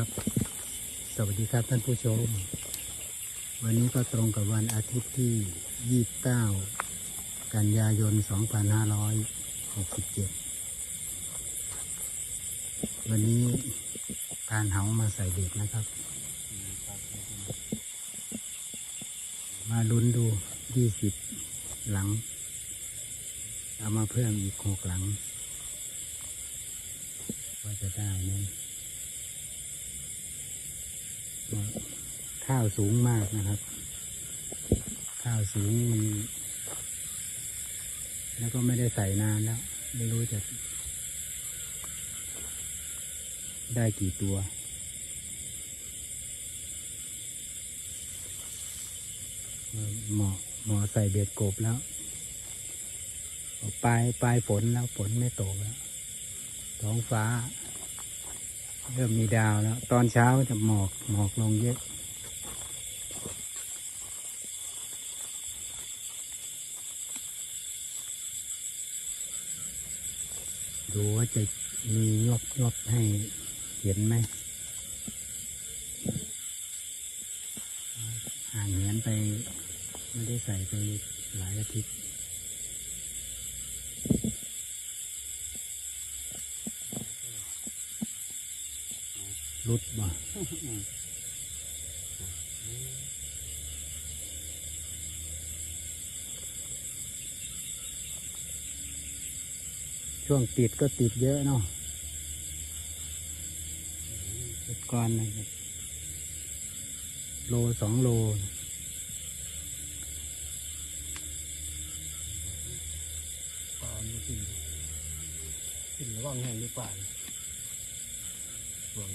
ครับ สวัสดีครับท่านผู้ชม วันนี้ก็ตรงกับวันอาทิตย์ที่ 29 กันยายน 2567 วันนี้การเหามาใส่เด็กนะครับ มาลุ้นดู 20 หลัง เอามาเพิ่มอีก 6 หลัง ว่าจะได้ไหม ข้าวสูงมากนะครับ ข้าวสูงมันแล้วก็ไม่ได้ใส่นานแล้ว ไม่รู้จะ ได้กี่ตัว หมอหมอใส่เบ็ดกบแล้วปลายปลายฝนแล้วฝนไม่ตกแล้วท้องฟ้า เริ่มมีดาวแล้ว ตอนเช้าจะหมอกหมอกลงเยอะ ดูว่าจะมียกยกให้เห็นไหมห่างเหินไป ไม่ได้ใส่ไปหลายอาทิตย์ รุดบ่ช่วงติดก็ติดเยอะเนาะติดก้อนนะครับโลสองโล ปลาไม่กินกินระว่างแห้งหรือเปล่าช่วง